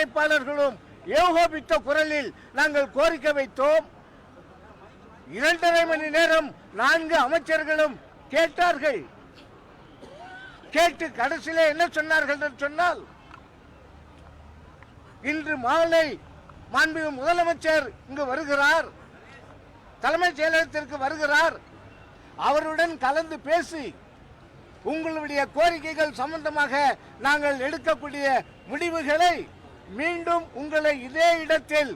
ஒருங்கிணைப்பாளர்களும் ஏகோபித்த குரலில் நாங்கள் கோரிக்கை வைத்தோம். இரண்டரை மணி நேரம் நான்கு அமைச்சர்களும் கேட்டார்கள். கேட்டு கடைசியிலே என்ன சொன்னார்கள் என்று சொன்னால் இன்று மாலை மாண்புமிகு முதலமைச்சர் இங்கு வருகிறார். தலைமைச் செயலகத்திற்கு வருகிறார். அவருடன் கலந்து பேசி உங்களுடைய கோரிக்கைகள் சம்பந்தமாக நாங்கள் எடுக்கக்கூடிய முடிவுகளை மீண்டும் உங்களை இதே இடத்தில்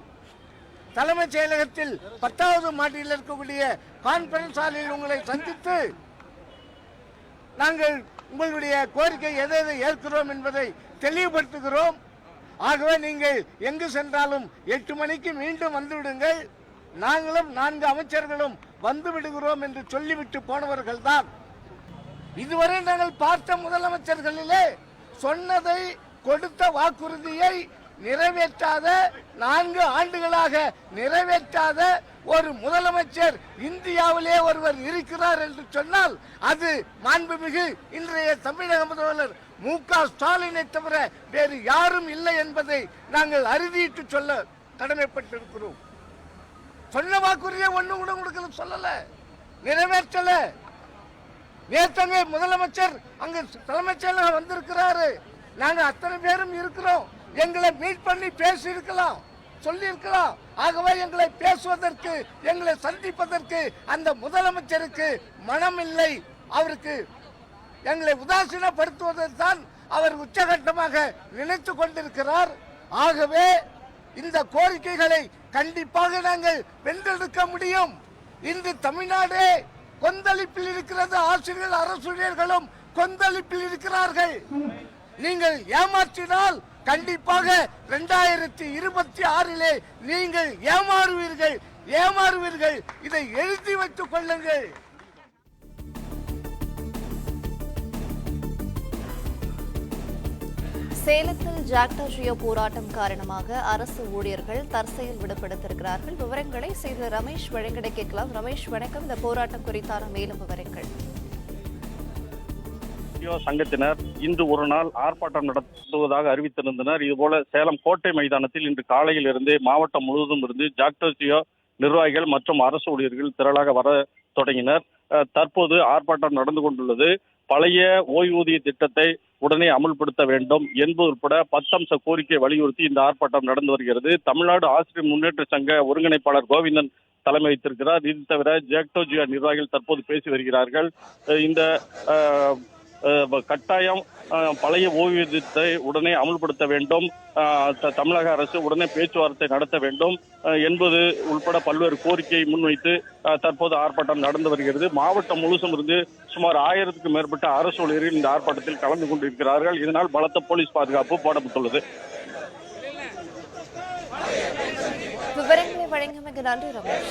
தலைமைச் செயலகத்தில் பத்தாவது மாடியில் இருக்கக்கூடிய கான்பரன்ஸ் ஹாலில் உங்களை சந்தித்து நாங்கள் உங்களுடைய கோரிக்கை எதை எதை ஏற்கிறோம் என்பதை தெளிவுபடுத்துகிறோம். ஆகவே நீங்கள் எங்கு சென்றாலும் எட்டு மணிக்கு மீண்டும் வந்துவிடுங்கள். நாங்களும் நான்கு அமைச்சர்களும் வந்து விடுகிறோம் என்று சொல்லிவிட்டு போனவர்கள் தான் இதுவரை நாங்கள் பார்த்த முதலமைச்சர்களிலே சொன்னதை கொடுத்த வாக்குறுதியை நிறைவேற்றாத நான்கு ஆண்டுகளாக நிறைவேற்றாத ஒரு முதலமைச்சர் இந்தியாவிலே ஒருவர் இருக்கிறார் என்று சொன்னால் அது மாண்புமிகு இன்றைய தமிழக முதல்வர் மு க ஸ்டாலினை தவிர வேறு யாரும் இல்லை என்பதை நாங்கள் அறுதியிட்டு சொல்ல கடமைப்பட்டிருக்கிறோம். சொன்ன வாக்குறுதியை ஒண்ணு கூட கொடுக்கல சொல்லல. நிறைவேற்றல. நேற்றங்க முதலமைச்சர் அங்கு தலைமைச் செயலகம் வந்திருக்கிறாரு. நாங்கள் அத்தனை பேரும் இருக்கிறோம். எங்களை மீட் பண்ணி பேசி இருக்கலாம் சொல்லி இருக்கலாம் ஆகவே எங்களை பேசுவதற்கு எங்களை சந்திப்பதற்கு அந்த முதலமைச்சருக்கு மனம் இல்லை அவருக்கு எங்களை உதாசீனப்படுத்துவதற்கான் அவர் உச்சகட்டமாக நினைத்து கொண்டிருக்கிறார். ஆகவே இந்த கோரிக்கைகளை கண்டிப்பாக நாங்கள் வென்றெடுக்க முடியும். இன்று தமிழ்நாடே கொந்தளிப்பில் இருக்கிறது. ஆசிரியர்கள் அரசுரியர்களும் கொந்தளிப்பில் இருக்கிறார்கள். நீங்கள் ஏமாற்றினால் கண்டிப்பாக இரண்டாயிரத்தி இருபத்தி ஆறிலே நீங்கள் ஏமாறுவீர்கள் ஏமாறுவீர்கள். இதை எழுதி வைத்துக் கொள்ளுங்கள். சேலத்தில் ஜாக்டா ஜியோ போராட்டம் காரணமாக அரசு ஊழியர்கள் தற்செயல் விடுபடுத்திருக்கிறார்கள். விவரங்களை செய்த ரமேஷ் வழங்கிட கேட்கலாம். ரமேஷ் வணக்கம். இந்த போராட்டம் குறித்தான மேலும் விவரங்கள். ஐயோ சங்கத்தினர் இன்று ஒரு நாள் ஆர்ப்பாட்டம் நடத்துவதாக அறிவித்திருந்தனர். இதுபோல சேலம் கோட்டை மைதானத்தில் இன்று காலையில் இருந்தே மாவட்டம் முழுவதும் இருந்து ஜாக்டோசியோ நிர்வாகிகள் மற்றும் அரசு ஊழியர்கள் திரளாக வர தொடங்கினர். தற்போது ஆர்ப்பாட்டம் நடந்து கொண்டுள்ளது. பழைய ஓய்வூதிய திட்டத்தை உடனே அமல்படுத்த வேண்டும் என்பது உட்பட பத்தம்ச கோரிக்கை வலியுறுத்தி இந்த ஆர்ப்பாட்டம் நடந்து வருகிறது. தமிழ்நாடு ஆசிரியர் முன்னேற்ற சங்க ஒருங்கிணைப்பாளர் கோவிந்தன் தலைமை வைத்திருக்கிறார் இது தவிர ஜாக்டோஜியோ நிர்வாகிகள் தற்போது பேசி வருகிறார்கள். இந்த கட்டாயம் பழைய ஓய்வூதியத்தை உடனே அமல்படுத்த வேண்டும். தமிழக அரசு உடனே பேச்சுவார்த்தை நடத்த வேண்டும். என்பது உள்பட பல்வேறு கோரிக்கையை முன்வைத்து தற்போது ஆர்ப்பாட்டம் நடந்து வருகிறது. மாவட்டம் முழுசும் இருந்து சுமார் ஆயிரத்துக்கும் மேற்பட்ட அரசு ஊழியர்கள் இந்த ஆர்ப்பாட்டத்தில் கலந்து கொண்டிருக்கிறார்கள். இதனால் பலத்த போலீஸ் பாதுகாப்பு போடப்பட்டுள்ளது. விவரங்களை வழங்கியமைக்கு நன்றி ரமேஷ்.